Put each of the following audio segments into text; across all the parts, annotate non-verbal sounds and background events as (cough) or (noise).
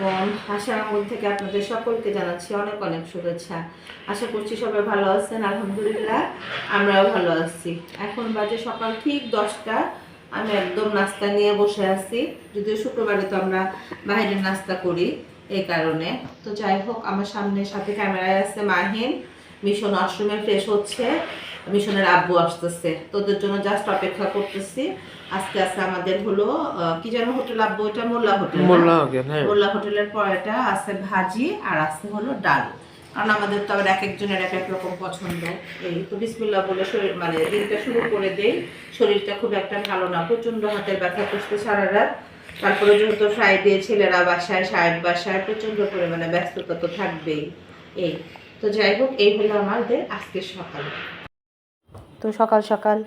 আলাইকুম আশার মধ্যে থেকে আপনাদের সকলকে জানাচ্ছি অনেক অনেক শুভেচ্ছা। আশা করছি সবাই ভালো আছেন, আলহামদুলিল্লাহ, আমরাও ভালো আছি। এখন বাজে সকাল ঠিক দশটা। আমি একদম নাস্তা নিয়ে বসে আছি। যদিও শুক্রবারে তো আমরা বাইরের নাস্তা করি এই কারণে। তো যাই হোক, আমার সামনে সাথে ক্যামেরায় আছে মাহিন। মিশন ওয়াশরুমে ফ্রেশ হচ্ছে। মিশনের আব্বু আসতেছে। তোদের জন্য জাস্ট অপেক্ষা করতেছি। আজকে আছে আমাদের হলো কি যেন হোটেল আব্বু এটা মোল্লা হোটেল মোল্লা হোটেল, হ্যাঁ। মোল্লা হোটেলের পরেটা আছে ভাজি আর আছে হলো ডাল। কারণ আমাদের তো আবার এক একজনের এক এক রকম পছন্দ। এই তো বিসমিল্লাহ বলে শরীর মানে দিনটা শুরু করে দেই। শরীরটা খুব একটা ভালো না প্রচণ্ড হাতের ব্যথা করতে সারা রাত। তারপরে যেহেতু ফ্রাইডে ছেলেরা বাসায় সাহেব বাসায় প্রচণ্ড পরিমাণে ব্যস্ততা তো থাকবেই। এই তো যাই হোক এই হলো আমাদের আজকের সকাল। তো সকাল সকাল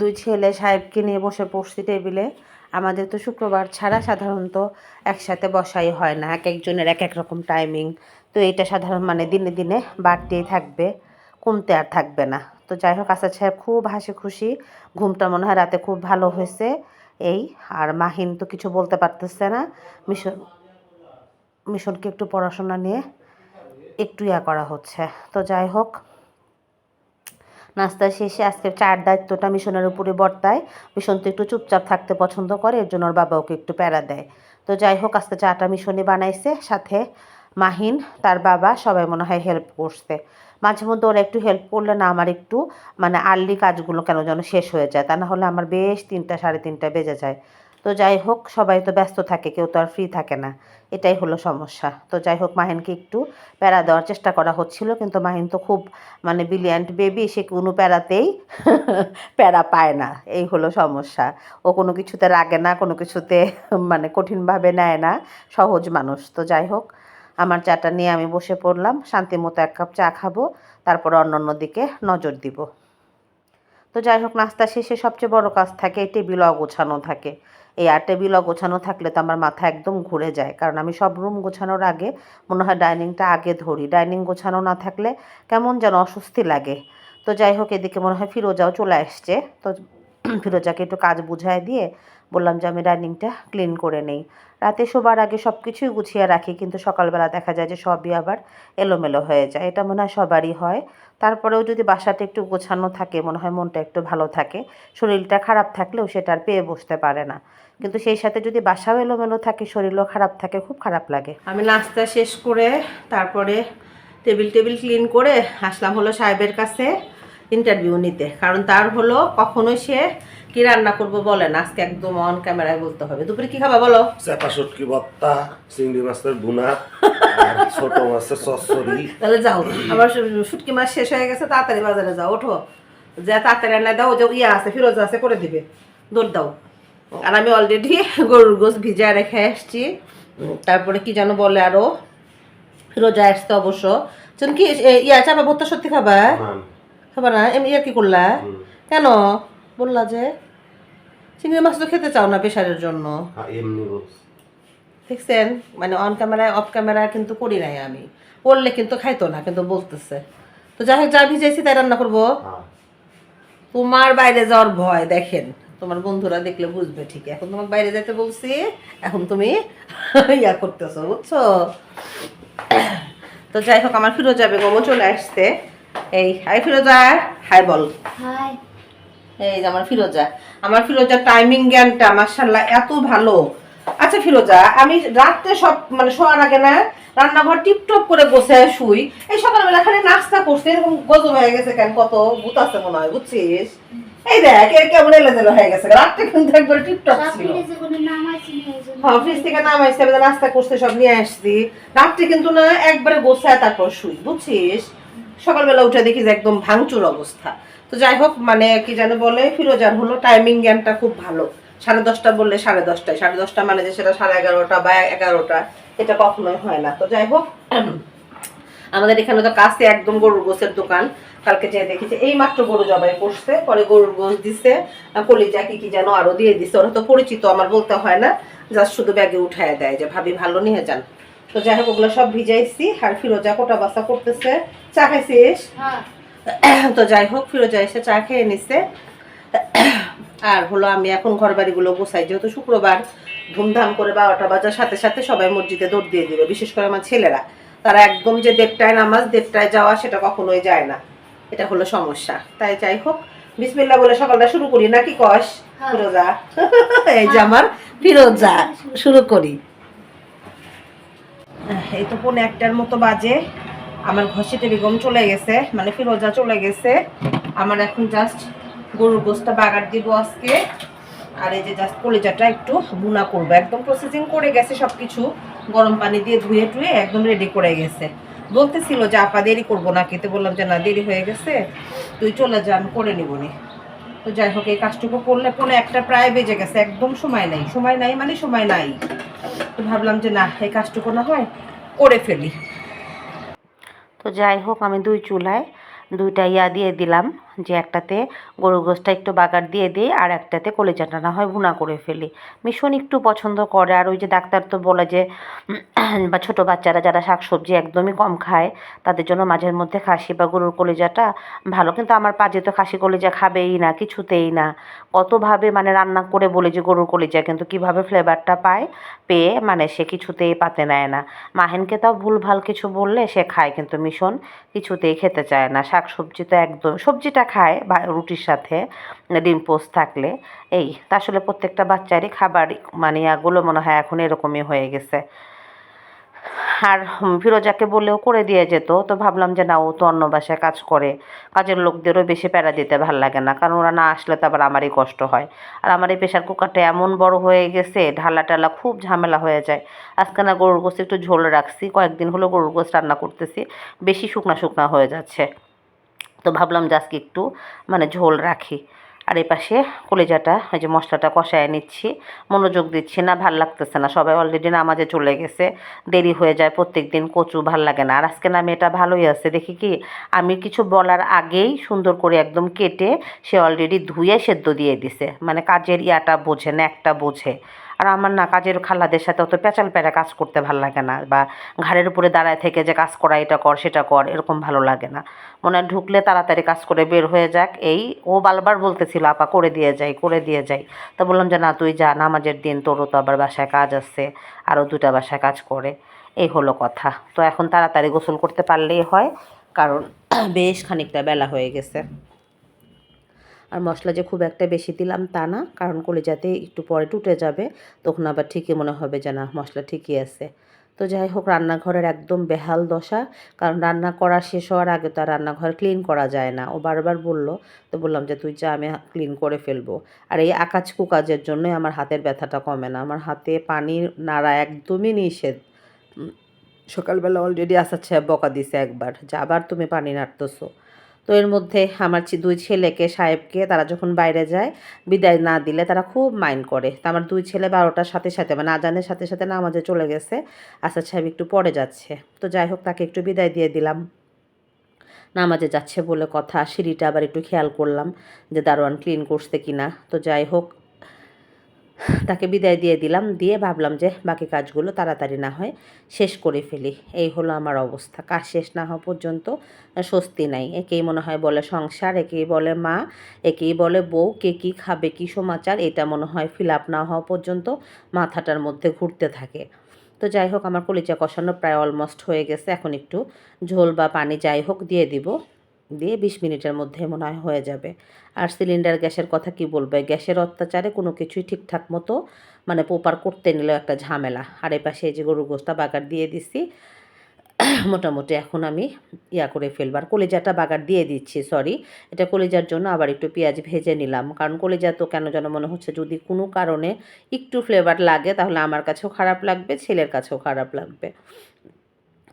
দুই ছেলে সাহেবকে নিয়ে বসে পড়ছি টেবিলে। আমাদের তো শুক্রবার ছাড়া সাধারণত একসাথে বসাই হয় না, এক একজনের এক এক রকম টাইমিং তো এটা সাধারণ মানে দিনে দিনে বাড়তেই থাকবে, কমতে আর থাকবে না। তো যাই হোক, আসাদ সাহেব খুব হাসি খুশি, ঘুমটা মনে হয় রাতে খুব ভালো হয়েছে এই। আর মাহিন তো কিছু বলতে পারতেছে না। মিশন, মিশনকে একটু পড়াশোনা নিয়ে একটু ইয়া করা হচ্ছে। তো যাই হোক নাস্তা শেষে আজকে চার দায়িত্বটা মিশনের উপরে বর্তায়। মিশন তো একটু চুপচাপ থাকতে পছন্দ করে, এর জন্য ওর বাবা ওকে একটু প্যারা দেয়। তো যাই হোক, আজকে চাটা মিশনে বানাইছে, সাথে মাহিন, তার বাবা সবাই মনে হয় হেল্প করছে। মাঝে মধ্যে ওরা একটু হেল্প করলে না আমার একটু মানে আর্লি কাজগুলো কেন যেন শেষ হয়ে যায়, তা না হলে আমার বেশ তিনটা, সাড়ে তিনটা বেজে যায়। তো যাই হোক, সবাই তো ব্যস্ত থাকে, কেউ তো আর ফ্রি থাকে না। এটাই হলো সমস্যা। তো যাই হোক, মাহিনকে একটু প্যারা দেওয়ার চেষ্টা করা হচ্ছিল, কিন্তু মাহিন তো খুব মানে ব্রিলিয়ান্ট বেবি সে কোনো প্যারাতেই (laughs) প্যারা পায় না। এই হলো সমস্যা। ও কোনো কিছুতে রাগে না, কোনো কিছুতে (laughs) মানে কঠিনভাবে নেয় না, সহজ মানুষ। তো যাই হোক, আমার চাটা নিয়ে আমি বসে পড়লাম। শান্তি মতো এক কাপ চা খাব, তারপর অন্য দিকে নজর দিব। তো যাই হোক, নাস্তা শেষে সবচেয়ে বড় কাজ থাকে টেবিল অগোছানো থাকে। এই আর টেবিলও গোছানো থাকলে তো আমার মাথা একদম ঘুরে যায়। কারণ আমি সব রুম গোছানোর আগে মনে হয় ডাইনিংটা আগে ধরি। ডাইনিং গোছানো না থাকলে কেমন যেন অস্বস্তি লাগে। তো যাই হোক, এদিকে মনে হয় ফিরোজাও চলে আসছে। তো ফিরোজাকে একটু কাজ বুঝায় দিয়ে বললাম যে আমি ডাইনিংটা ক্লিন করে নেই। রাতে শোবার আগে সব কিছুই গুছিয়ে রাখি, কিন্তু সকালবেলা দেখা যায় যে সবই আবার এলোমেলো হয়ে যায়। এটা মনে হয় সবারই হয়। তারপরেও যদি বাসাটা একটু গোছানো থাকে, মনে হয় মনটা একটু ভালো থাকে, শরীরটা খারাপ থাকলেও সেটা আর পেয়ে বসতে পারে না। কিন্তু সেই সাথে যদি বাসাও এলোমেলো থাকে, শরীরও খারাপ থাকে, খুব খারাপ লাগে। আমি নাস্তা শেষ করে তারপরে টেবিল টেবিল ক্লিন করে আসলাম হলো সাহেবের কাছে। ইন্টারভিউ নিতে। কারণ তার হলো কখনোই সে কি রান্না করব বলে না। আজকে একদম অন ক্যামেরায় বলতে হবে। দুপুরে কি খাবা বলো? চেপা শুটকি ভর্তা চিংড়ি মাছের বুনা ছোট মাছের চচ্চড়ি। তাহলে যাও। আমার শুটকি মাছ শেষ হয়ে গেছে তাড়াতাড়ি বাজারে যাও। ওঠো। যা তাড়াতাড়ি রান্না দাও যে ইয়ে আছে ফিরোজ আছে করে দিবে। দৌড় দাও। আর আমি অলরেডি গরুর গোস ভিজা রেখে এসছি তারপরে কি যেন বলে আরও? ফিরোজা আসছে অবশ্য। কি ইয়া চাপা ভর্তা সত্যি খাবা? মান না? এমনি ইয়া কি করলা? কেন? বললা যে চিংড়ি মাছ তো খেতে চাও না প্রেশারের জন্য। হ্যাঁ, দেখছেন? মানে অন ক্যামেরায় অফ ক্যামেরায় কিন্তু করি নাই আমি। করলে কিন্তু খাইতো না কিন্তু বলতেছে। তো যাই হোক যা ভিজাইছি তাই রান্না করব। হ্যাঁ। তোমার বাইরে যাওয়ার ভয় দেখেন। তোমার বন্ধুরা দেখলে বুঝবে ঠিক। এখন তোমাকে বাইরে যেতে বলছি এখন তুমি ইয়া করতেছো বুঝছ? তো যাই হোক আমার ফিরোজা বেগমও চলে আসছে। এই হাই ফিরোজা হাই বল। হাই। এই যে আমার ফিরোজা। আমার ফিরোজা টাইমিং জ্ঞানটা মার্শাল্লাহ এত ভালো। আচ্ছা ফিরোজা আমি রাত্রে সব মানে শোয়ার আগে না রান্নাঘর টিপটপ করে বসে শুই। এই সকালবেলা খালি নাস্তা করছে এরকম গজব হয়ে গেছে কেন? কত ভূত আছে মনে হয় বুঝছিস? এই দেখ এর কেমন এলেজেলো হয়ে গেছে। রাত্রে কিন্তু একবার টিপটপ ছিল। নাম জন্য। হ্যাঁ থেকে নামাইছে নাস্তা করতে সব নিয়ে আসছি। রাত্রে কিন্তু না একবারে গোছায় তারপর শুই বুঝছিস? সকালবেলা উঠে দেখি যে একদম ভাঙচুর অবস্থা। তো যাই হোক মানে কি যেন বলে ফিরোজার হলো। টাইমিং জ্ঞানটা খুব ভালো। সাড়ে দশটা বললে সাড়ে দশটায়। সাড়ে দশটা মানে যে সেটা সাড়ে এগারোটা বা এগারোটা, এটা কখনোই হয় না। তো যাই হোক, আমাদের এখানে তো কাছে একদম গরুর গোছের দোকান। কালকে যেয়ে দেখেছি, এই মাত্র গরু জবাই করছে, পরে গরুর গোছ দিছে। কলিজা কি কি যেন আরও দিয়ে দিছে। ওরা তো পরিচিত, আমার বলতে হয় না। যা শুধু ব্যাগে উঠায় দেয় যে, ভাবি ভালো নিয়ে যান। তো যাই হোক ওগুলো সব ভিজাইছি। আর ফিরোজা কোটা বাসা করতেছে। চা খাইছিস হ্যাঁ। তো যাই হোক ফিরোজা এসে চা খেয়ে নিছে। আর হলো আমি এখন ঘর বাড়িগুলো গোছাই। যেহেতু শুক্রবার ধুমধাম করে বারোটা বাজার সাথে সাথে সবাই মসজিদে দৌড় দিয়ে দিবে বিশেষ করে আমার ছেলেরা। তারা একদম যে দেড়টায় নামাজ দেড়টায় যাওয়া সেটা কখনোই যায় না। এটা হলো সমস্যা। তাই যাই হোক বিসমিল্লা বলে সকালটা শুরু করি। নাকি কস? হ্যাঁ। ফিরোজা। (laughs) এই যে আমার ফিরোজা। শুরু করি। এই তো পৌনে একটার মতো বাজে। আমার ঘষিতে বেগম চলে গেছে মানে ফিরোজা চলে গেছে। আমার এখন জাস্ট গরুর গোস্তা বাগার দিব আজকে। আর এই যে জাস্ট কলিজাটা একটু বুনা করব। একদম প্রসেসিং করে গেছে সব কিছু গরম পানি দিয়ে ধুয়ে টুয়ে একদম রেডি করে গেছে। বলতেছিল যে, আপা দেরি করব না তো বললাম যে, না, দেরি হয়ে গেছে। তুই চলে যা আমি করে নিব নি। তো যাই হোক, এই কাজটুকু করলে পরে একটা প্রায় বেজে গেছে, একদম সময় নাই। সময় নাই মানে সময় নাই। তো ভাবলাম যে না, এই কাজটুকু না হয় করে ফেলি। তো যাই হোক, আমি দুই চুলায় দুইটা ইয়া দিয়ে দিলাম। যে একটাতে গরু গোসটা একটু বাগার দিয়ে দিই আর একটাতে কলেজাটা না হয় ভুনা করে ফেলি। মিশন একটু পছন্দ করে আর ওই যে ডাক্তার তো বলে যে, বা ছোটো বাচ্চারা যারা শাকসবজি একদমই কম খায়, তাদের জন্য মাঝের মধ্যে খাসি বা গরুর কলিজাটা ভালো। কিন্তু আমার পাজে তো খাসি কলেজা খাবেই না, কিছুতেই না। কতভাবে মানে রান্না করে বলে যে গরুর কলিজা, কিন্তু কীভাবে ফ্লেভারটা পায়, পেয়ে মানে সে কিছুতেই পাতে নেয় না। মাহেনকে তাও ভুলভাল কিছু বললে সে খায়, কিন্তু মিশন কিছুতেই খেতে চায় না। শাক সবজি তো একদম, সবজিটা খায় বা রুটির সাথে ডিম পোস্ট থাকলে, এই তা আসলে প্রত্যেকটা বাচ্চারই খাবার মানে ইয়াগুলো মনে হয় এখন এরকমই হয়ে গেছে। আর ফিরোজাকে বলেও করে দিয়ে যেত, তো ভাবলাম যে না, ও তো অন্য বাসায় কাজ করে। কাজের লোকদেরও বেশি প্যারা দিতে ভালো লাগে না, কারণ ওরা না আসলে তো আবার আমারই কষ্ট হয়। আর আমার এই প্রেশার কুকারটা এমন বড় হয়ে গেছে ঢালা টালা খুব ঝামেলা হয়ে যায়। আজকে না গরুর গোস্ত একটু ঝোল রাখছি, কয়েকদিন হলো গরুর গোস্ত রান্না করতেছি, বেশি শুকনা শুকনা হয়ে যাচ্ছে। তো ভাবলাম যে আজকে একটু মানে ঝোল রাখি। আর এই পাশে কলিজাটা ওই যে মশলাটা কষায় নিচ্ছি। মনোযোগ দিচ্ছি না, ভালো লাগতেছে না। সবাই অলরেডি নামাজে চলে গেছে। দেরি হয়ে যায় প্রত্যেক দিন কচু ভালো লাগে না। আর আজকে না মেয়েটা ভালোই আছে। দেখি কি, আমি কিছু বলার আগেই সুন্দর করে একদম কেটে সে অলরেডি ধুয়ে সেদ্ধ দিয়ে দিছে। মানে কাজের ইয়াটা বোঝে না, একটা বোঝে। আর আমার না কাজের খালাদের সাথে অত পেঁচাল প্যারা কাজ করতে ভালো লাগে না বা ঘাড়ের উপরে দাঁড়ায় থেকে যে কাজ করা এটা কর, সেটা কর, এরকম ভালো লাগে না। মনে হয় ঢুকলে তাড়াতাড়ি কাজ করে বের হয়ে যাক, এই ও বারবার বলতেছিল, আপা, করে দিয়ে যাই, করে দিয়ে যাই। তো বললাম যে, না, তুই যা, নামাজের দিন তোরও তো আবার বাসায় কাজ আছে আরও দুটা বাসায় কাজ করে। এই হলো কথা। তো এখন তাড়াতাড়ি গোসল করতে পারলেই হয়, কারণ বেশ খানিকটা বেলা হয়ে গেছে। আর মশলা যে খুব একটা বেশি দিলাম তা না, কারণ কলিজাতে একটু পরে টুটে যাবে, তখন আবার ঠিকই মনে হবে যে না, মশলা ঠিকই আছে। তো যাই হোক, রান্নাঘরের একদম বেহাল দশা, কারণ রান্না করা শেষ হওয়ার আগে তো আর রান্নাঘর ক্লিন করা যায় না। ও বারবার বলল, তো বললাম যে, তুই যা, আমি ক্লিন করে ফেলব। আর এই আকাজ কুকাজের জন্যই আমার হাতের ব্যথাটা কমে না। আমার হাতে পানি নাড়া একদমই নিষেধ। সকালবেলা অলরেডি আসাচ্ছে, বকা দিছে একবার, যে, আবার তুমি পানি নাড়তেছো। তো এর মধ্যে আমার দুই ছেলেকে, সাহেবকে তারা যখন বাইরে যায়, বিদায় না দিলে তারা খুব মাইন্ড করে। তো আমার দুই ছেলে বারোটার সাথে সাথে মানে আজানের সাথে সাথে নামাজে চলে গেছে। আসাদ সাহেব একটু পরে যাচ্ছে। তো যাই হোক, তাকে একটু বিদায় দিয়ে দিলাম। নামাজে যাচ্ছে বলে কথা, সিঁড়িটা আবার একটু খেয়াল করলাম যে দারোয়ান ক্লিন করছে কিনা। তো যাই হোক তাকে বিদায় দিয়ে দিলাম, দিয়ে ভাবলাম যে বাকি কাজগুলো তাড়াতাড়ি না হয় শেষ করে ফেলি। এই হলো আমার অবস্থা। কাজ শেষ না হওয়া পর্যন্ত স্বস্তি নাই। একেই মনে হয় বলে সংসার, একেই বলে মা, একেই বলে বউ, কে কী খাবে, কী সমাচার, এটা মনে হয় ফিল আপ না হওয়া পর্যন্ত মাথাটার মধ্যে ঘুরতে থাকে। তো যাই হোক, আমার কলিজা কষানো প্রায় অলমোস্ট হয়ে গেছে। এখন একটু ঝোল বা পানি যাই হোক দিয়ে দিব। দিয়ে বিশ মিনিটের মধ্যে মনে হয় হয়ে যাবে। আর সিলিন্ডার গ্যাসের কথা কি বলবে? গ্যাসের অত্যাচারে কোনো কিছুই ঠিকঠাক মতো মানে পোপার করতে নিলেও একটা ঝামেলা। আর এই পাশে যে গরুর গোস্তা বাগার দিয়ে দিছি, মোটামুটি এখন আমি ইয়া করে ফেলব আর কলিজাটা বাগার দিয়ে দিচ্ছি সরি এটা কলিজার জন্য আবার একটু পেঁয়াজ ভেজে নিলাম। কারণ কলিজা তো কেন যেন মনে হচ্ছে যদি কোনো কারণে একটু ফ্লেভার লাগে, তাহলে আমার কাছেও খারাপ লাগবে, ছেলের কাছেও খারাপ লাগবে।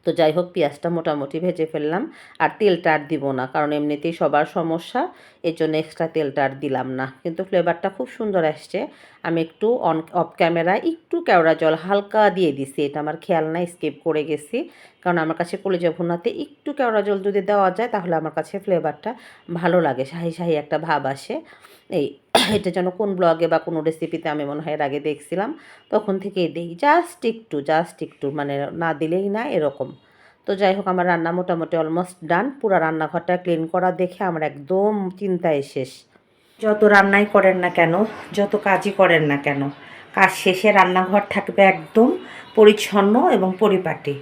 তো যাই হোক, পেঁয়াজটা মোটামুটি ভেজে ফেললাম। আর তেলটা আর দিব না, কারণ এমনিতেই সবার সমস্যা। এর জন্য এক্সট্রা তেলটা আর দিলাম না। কিন্তু ফ্লেভারটা খুব সুন্দর আসছে। আমি একটু অন অফ ক্যামেরায় একটু কেওড়া জল হালকা দিয়ে দিছি। এটা আমার খেয়াল নাই স্কিপ করে গেছি। কারণ আমার কাছে কলিজা ভুনাতে একটু কেওড়া জল যদি দেওয়া যায়, তাহলে আমার কাছে ফ্লেভারটা ভালো লাগে। শাহি শাহি একটা ভাব আসে। এই (coughs) এটা যেন কোন ব্লগে বা কোনো রেসিপিতে আমি মনে হয় এর আগে দেখছিলাম। তখন থেকেই দেই। জাস্ট একটু জাস্ট একটু মানে না দিলেই না এরকম। তো যাই হোক, আমার রান্না মোটামুটি অলমোস্ট ডান পুরো রান্নাঘরটা ক্লিন করা দেখে আমার একদম চিন্তায় শেষ। যত রান্নাই করেন না কেন, যত কাজই করেন না কেন, কাজ শেষে রান্নাঘর থাকবে একদম পরিচ্ছন্ন এবং পরিপাটি।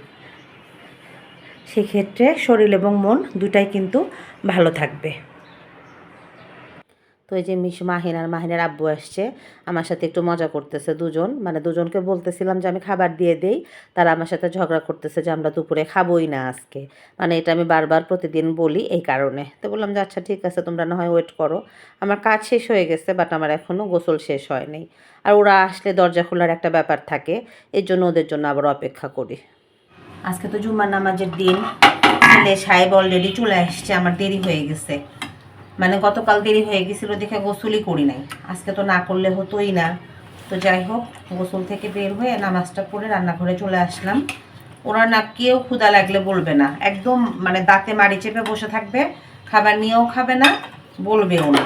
সেক্ষেত্রে শরীর এবং মন দুটাই কিন্তু ভালো থাকবে। এই যে মিশ মাহিন আর মাহিনের আব্বু আসছে, আমার সাথে একটু মজা করতেছে দুজন। মানে দুজনকে বলতেছিলাম যে আমি খাবার দিয়ে দেই, তারা আমার সাথে ঝগড়া করতেছে যে আমরা দুপুরে খাবোই না আজকে। মানে এটা আমি বারবার প্রতিদিন বলি এই কারণে। তো বললাম যে আচ্ছা ঠিক আছে, তোমরা না হয় ওয়েট করো। আমার কাজ শেষ হয়ে গেছে বাট আমার এখনও গোসল শেষ হয়নি আর ওরা আসলে দরজা খোলার একটা ব্যাপার থাকে, এর জন্য ওদের জন্য আবার অপেক্ষা করি। আজকে তো জুম্মার নামাজের দিন, ছেলে সাহেব অলরেডি চলে আসছে, আমার দেরি হয়ে গেছে। মানে গতকাল দেরি হয়ে গেছিল দেখে গোসলই করি নাই। আজকে তো না করলে হতোই না। তো যাই হোক, গোসল থেকে বের হয়ে নামাজটা পড়ে রান্নাঘরে চলে আসলাম। ওরা না কেউ ক্ষুদা লাগলে বলবে না। একদম মানে দাঁতে মারি চেপে বসে থাকবে, খাবার নিয়েও খাবে না, বলবেও না।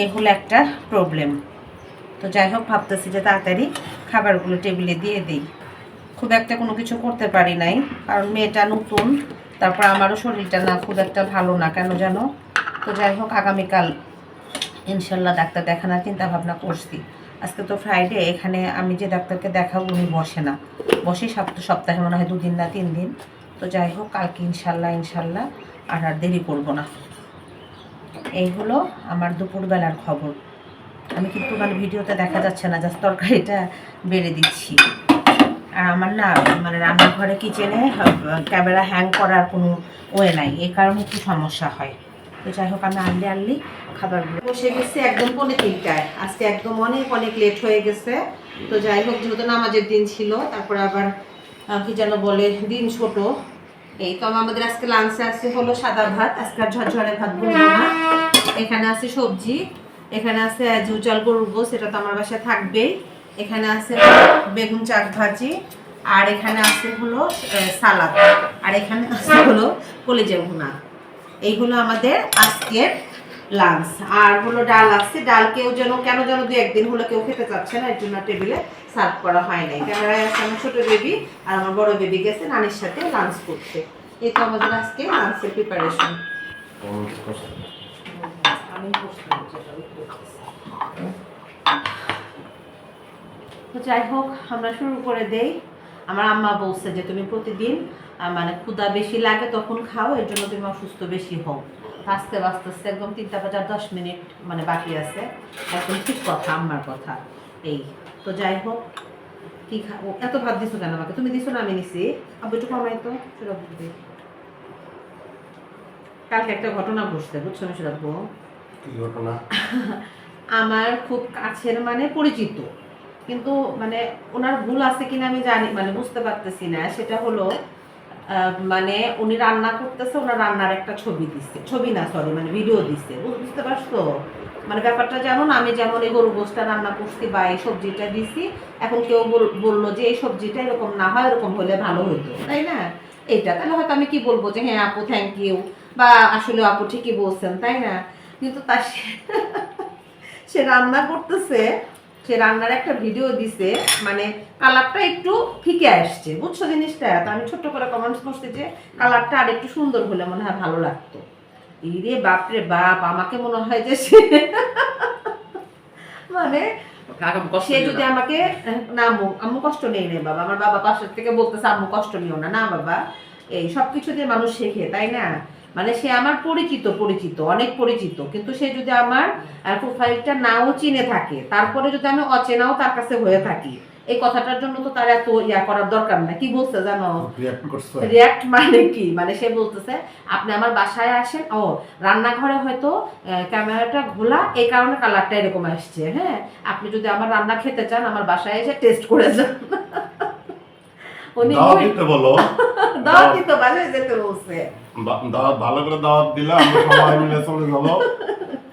এই হলো একটা প্রবলেম তো যাই হোক, ভাবতেছি যে তাড়াতাড়ি খাবারগুলো টেবিলে দিয়ে দিই। খুব একটা কোনো কিছু করতে পারি নাই, কারণ মেয়েটা নতুন, তারপর আমারও শরীরটা না খুব একটা ভালো না। কেন জানো? তো যাই হোক, আগামীকাল ইনশাল্লাহ ডাক্তার দেখানোর চিন্তা ভাবনা করছি। আজকে তো ফ্রাইডে এখানে আমি যে ডাক্তারকে দেখাবো উনি বসে না। বসে সপ্তাহ সপ্তাহে মনে হয় দুদিন না তিন দিন। তো যাই হোক, কালকে ইনশাল্লাহ ইনশাল্লাহ আর আর দেরি করব না। এই হলো আমার দুপুরবেলার খবর। আমি কিন্তু মানে ভিডিওতে দেখা যাচ্ছে না, জাস্ট তরকারিটা বেড়ে দিচ্ছি। আর আমার না মানে রান্নাঘরে কিচেনে ক্যামেরা হ্যাং করার কোনো ওয়ে নাই। এ কারণে একটু সমস্যা হয়। তো যাই হোক আমি আনলে আনলি খাবারগুলো। বসে গেছে একদম পৌনে তিনটায়। আজকে একদম অনেক অনেক লেট হয়ে গেছে। তো যাই হোক, যেহেতু নামাজের দিন ছিল, তারপর আবার কি যেন বলে, দিন ছোট। এই তো আমাদের আজকে লাঞ্চে আছে হলো সাদা ভাত, আজকে আর ঝরঝরে ভাত বলব না। এখানে আছে সবজি, এখানে আছে জুচাল গরুর গোস এটা তো আমার বাসায় থাকবেই। এখানে আছে বেগুন চাক ভাজি, আর এখানে আছে হলো সালাদ। আর এখানে আছে হলো কলেজে ভুনা। এই হলো আমাদের আজকের লাঞ্চ আর হলো ডাল আছে, ডাল কেউ যেন, কেন যেন দু একদিন হলো কেউ খেতে চাচ্ছে না, এর জন্য টেবিলে সার্ভ করা হয় নাই। ক্যামেরায় আছে, আমার ছোট বেবি আর আমার বড় বেবি গেছে, নানির সাথে লাঞ্চ করতে এই তো আমাদের আজকে লাঞ্চের প্রিপারেশন যাই হোক, আমরা শুরু করে দেই। আমার আম্মা বলছে যে, তুমি প্রতিদিন মানে ক্ষুধা বেশি লাগে তখন খাও এর জন্য তুমি অসুস্থ বেশি হও। আস্তে আস্তে আস্তে একদম তিনটা বাজার দশ মিনিট মানে বাকি আছে। একদম ঠিক কথা আম্মার কথা। এই তো যাই হোক কি খা ও, এত ভাত দিছো কেন আমাকে? তুমি দিছো না আমি নিছি। আব্বু একটু কমাই তো সেটা কালকে একটা ঘটনা ঘটছে বুঝছ না সেটা কি ঘটনা? (laughs) আমার খুব কাছের মানে পরিচিত। কিন্তু মানে ওনার ভুল আছে কিনা আমি জানি মানে বুঝতে পারতেছি না। সেটা হলো মানে উনি রান্না করতেছে, ওনার রান্নার একটা ছবি দিচ্ছে ছবি না সরি মানে ভিডিও দিচ্ছে বুঝতে পারছ? মানে ব্যাপারটা যেমন, আমি যেমন এই গরু গোষ্ঠটা রান্না করছি বা এই সবজিটা দিছি, এখন কেউ বল- বলল যে এই সবজিটা এরকম না হয়, এরকম হলে ভালো হতো তাই না? এটা তাহলে হয়তো আমি কি বলব যে হ্যাঁ আপু থ্যাংক ইউ বা আসলে আপু ঠিকই বলছেন তাই না? কিন্তু তার সে (laughs) রান্না করতেছে সে রান্নার একটা ভিডিও দিছে মানে কালারটা একটু ফিকে আসছে বুঝছ জিনিসটা? তো আমি ছোট্ট করে কমেন্টস করছি যে কালারটা আর একটু সুন্দর হলে মনে হয় ভালো লাগতো। ইরে বাপরে বাপ আমাকে মনে হয় যে সে (laughs) মানে সে যদি আমাকে না আম্মু আম্মু কষ্ট নেই রে বাবা আমার বাবা পাশের থেকে বলতেছে আম্মু কষ্ট নিও না। না বাবা এই সব কিছু দিয়ে মানুষ শেখে তাই না? মানে সে আমার পরিচিত পরিচিত অনেক পরিচিত। কিন্তু সে যদি আমার প্রোফাইলটা নাও চিনে থাকে তারপরে যদি আমি অচেনাও তার কাছে হয়ে থাকি এই কথাটার জন্য তো তার এত ইয়া করার দরকার না কি বলছে জানো? রিয়াক্ট মানে কি? মানে সে বলতেছে আপনি আমার বাসায় আসেন। ও রান্নাঘরে হয়তো ক্যামেরাটা ঘোলা এই কারণে কালারটা এরকম আসছে হ্যাঁ? আপনি যদি আমার রান্না খেতে চান আমার বাসায় এসে টেস্ট করে যান। (laughs) উনি বলো। (laughs) দাওয়াত দিতে বাসায় যেতে বলছে বা- দাওয়াত ভালো করে দাওয়াত দিলে আমরা সবাই মিলে চলে যাব।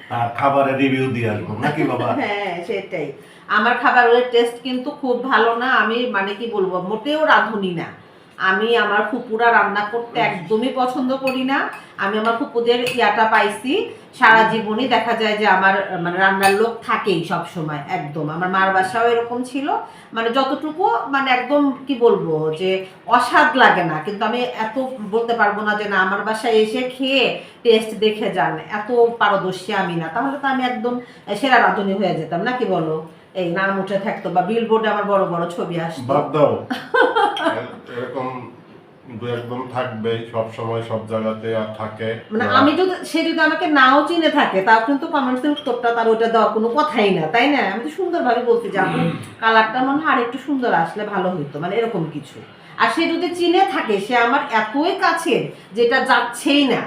আর খাবারের রিভিউ দিয়ে আসব নাকি বাবা? হ্যাঁ সেটাই। আমার খাবারের টেস্ট কিন্তু খুব ভালো না আমি মানে কি বলব মোটেও রাঁধুনি না। আমি আমার ফুপুরা রান্না করতে একদমই পছন্দ করি না। আমি আমার ফুপুদের ইয়াটা পাইছি। সারা জীবনই দেখা যায় যে আমার মানে রান্নার লোক থাকেই সব সময় একদম। আমার মার বাসাও এরকম ছিল। মানে যতটুকু মানে একদম কি বলব যে অস্বাদ লাগে না। কিন্তু আমি এত বলতে পারব না যে না আমার বাসায় এসে খেয়ে টেস্ট দেখে যান। এত পারদর্শী আমি না। তাহলে তো আমি একদম সেরা রাঁধুনি হয়ে যেতাম না কি বলো? এই নাম উঠে থাকতো বা বিলবোর্ডে আমার বড় বড় ছবি আসতো। (laughs) এরকম দু একদম থাকবেই সব সময় সব জায়গাতে আর থাকে। মানে আমি যদি সে যদি আমাকে নাও চিনে থাকে তাও কিন্তু কমেন্টসের উত্তরটা তার দেওয়ার কোনো কথাই না তাই না? আমি তো সুন্দরভাবে বলছি যে আপনি কালারটা মনে হয় আরেকটু সুন্দর আসলে ভালো হইতো মানে এরকম কিছু। আর সে যদি চিনে থাকে সে আমার এতই কাছের যেটা যাচ্ছেই না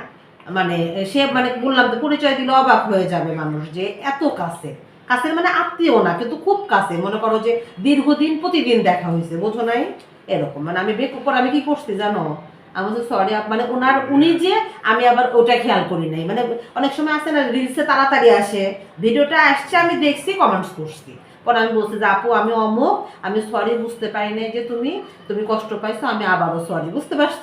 মানে সে মানে বললাম তো পরিচয় দিলে অবাক হয়ে যাবে মানুষ যে এত কাছে কাছের মানে আত্মীয় না কিন্তু খুব কাছে মনে করো যে দীর্ঘদিন প্রতিদিন দেখা হয়েছে বোঝো নাই? এরকম। মানে আমি বেক উপর আমি কি করছি জানো? আমি বলছি সরি মানে ওনার উনি যে আমি আবার ওটা খেয়াল করি নাই। মানে অনেক সময় আসে না রিলসে তাড়াতাড়ি আসে। ভিডিওটা আসছে আমি দেখছি কমেন্টস করছি। পরে আমি বলছি যে আপু আমি অমুক আমি সরি বুঝতে পারি নাই যে তুমি তুমি কষ্ট পাইছো আমি আবারও সরি বুঝতে পারছ?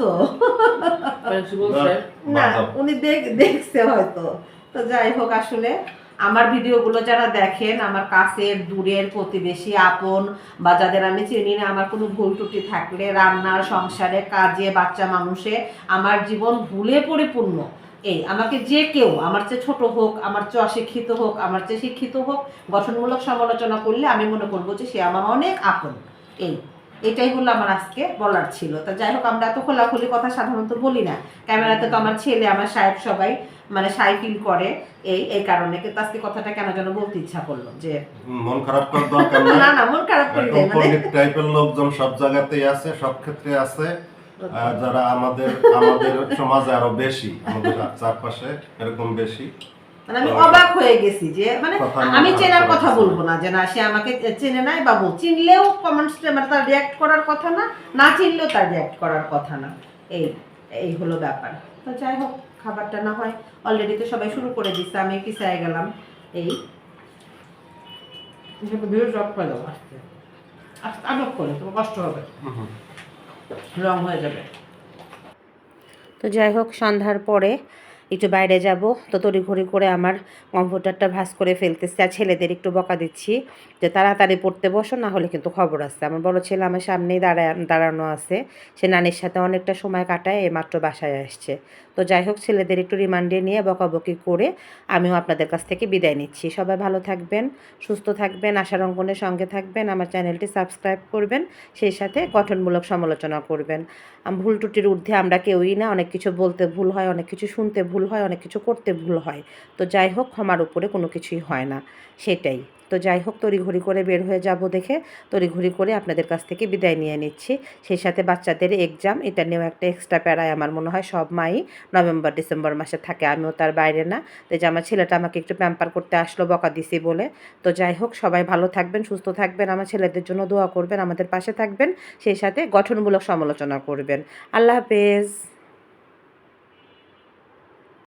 না উনি দেখ দেখছে হয়তো। তো যাই হোক আসলে আমার ভিডিওগুলো যারা দেখেন, আমার কাছের, দূরের প্রতিবেশী, আপন বা যাদের আমি চিনি না, আমার কোনো ভুল ত্রুটি থাকলে রান্নার, সংসারে, কাজে, বাচ্চা, মানুষে আমার জীবন ভুলে পরিপূর্ণ। এই, আমাকে যে কেউ, আমার চেয়ে ছোট হোক, আমার চেয়ে অশিক্ষিত হোক, আমার চেয়ে শিক্ষিত হোক, গঠনমূলক সমালোচনা করলে আমি মনে করব যে সে আমার অনেক আপন। এই এটাই হলো আমার আজকে বলার ছিল। তা যাই হোক আমরা এত খোলাখুলি কথা সাধারণত বলি না। ক্যামেরাতে তো আমার ছেলে আমার সাহেব সবাই মানে সাই ফিল করে এই এই কারণে। কিন্তু আজকে কথাটা কেন যেন বলতে ইচ্ছা করল যে মন খারাপ করার দরকার না না মন খারাপ করি নাই, মানে টাইপের লোকজন সব জায়গাতেই আছে সব ক্ষেত্রে আছে। যারা আমাদের আমাদের সমাজে আরও বেশি আমাদের চারপাশে এরকম বেশি। মানে আমি অবাক হয়ে গেছি যে মানে আমি চেনার কথা বলব না যে না সে আমাকে চেনে নাই বা বল চিনলেও কমেন্টস মানে তার রিয়াক্ট করার কথা না না চিনলেও তার রিয়াক্ট করার কথা না। এই এই হলো ব্যাপার। তো যাই হোক খাবারটা না হয় অলরেডি তো সবাই শুরু করে দিচ্ছে আমি পিছায় গেলাম। এই। ড্রপ করে দেবো আজকে আডপ করে তোমার কষ্ট হবে। রং হয়ে যাবে। তো যাই হোক সন্ধ্যার পরে একটু বাইরে যাব। তো তড়িঘড়ি করে আমার কম্পিউটারটা ভাস করে ফেলতেছি আর ছেলেদের একটু বকা দিচ্ছি। যে তাড়াতাড়ি পড়তে বসো, না হলে কিন্তু খবর আছে। আমার বড় ছেলে আমার সামনেই দাঁড়ায়, দাঁড়ানো আছে। সে নানির সাথে অনেকটা সময় কাটায় এইমাত্র বাসায় আসছে। তো যাই হোক, ছেলেদের একটু রিমান্ডে নিয়ে বকাবকি করে আমিও আপনাদের কাছ থেকে বিদায় নিচ্ছি। সবাই ভালো থাকবেন, সুস্থ থাকবেন, আশার অঙ্কনের সঙ্গে থাকবেন, আমার চ্যানেলটি সাবস্ক্রাইব করবেন, সেই সাথে গঠনমূলক সমালোচনা করবেন। ভুল ত্রুটির ঊর্ধ্বে আমরা কেউই না, অনেক কিছু বলতে ভুল হয়, অনেক কিছু শুনতে ভুল হয়, অনেক কিছু করতে ভুল হয়। তো যাই হোক ক্ষমার উপরে কোনো কিছুই হয় না। সেটাই। তো যাই হোক, তড়িঘড়ি করে বের হয়ে যাব দেখে। তড়িঘড়ি করে আপনাদের কাছ থেকে বিদায় নিয়ে নিচ্ছি। সেই সাথে বাচ্চাদের এক্সাম এটা নিয়েও একটা এক্সট্রা প্যারায় আমার মনে হয় সব মাই নভেম্বর, ডিসেম্বর মাসে থাকে, আমিও তার বাইরে না। তো যে আমার ছেলেটা আমাকে একটু প্যাম্পার করতে আসলো, বকা দিছি বলে। তো যাই হোক, সবাই ভালো থাকবেন, সুস্থ থাকবেন, আমার ছেলেদের জন্য দোয়া করবেন, আমাদের পাশে থাকবেন। সেই সাথে গঠনমূলক সমালোচনা করবেন। আল্লাহ হাফেজ।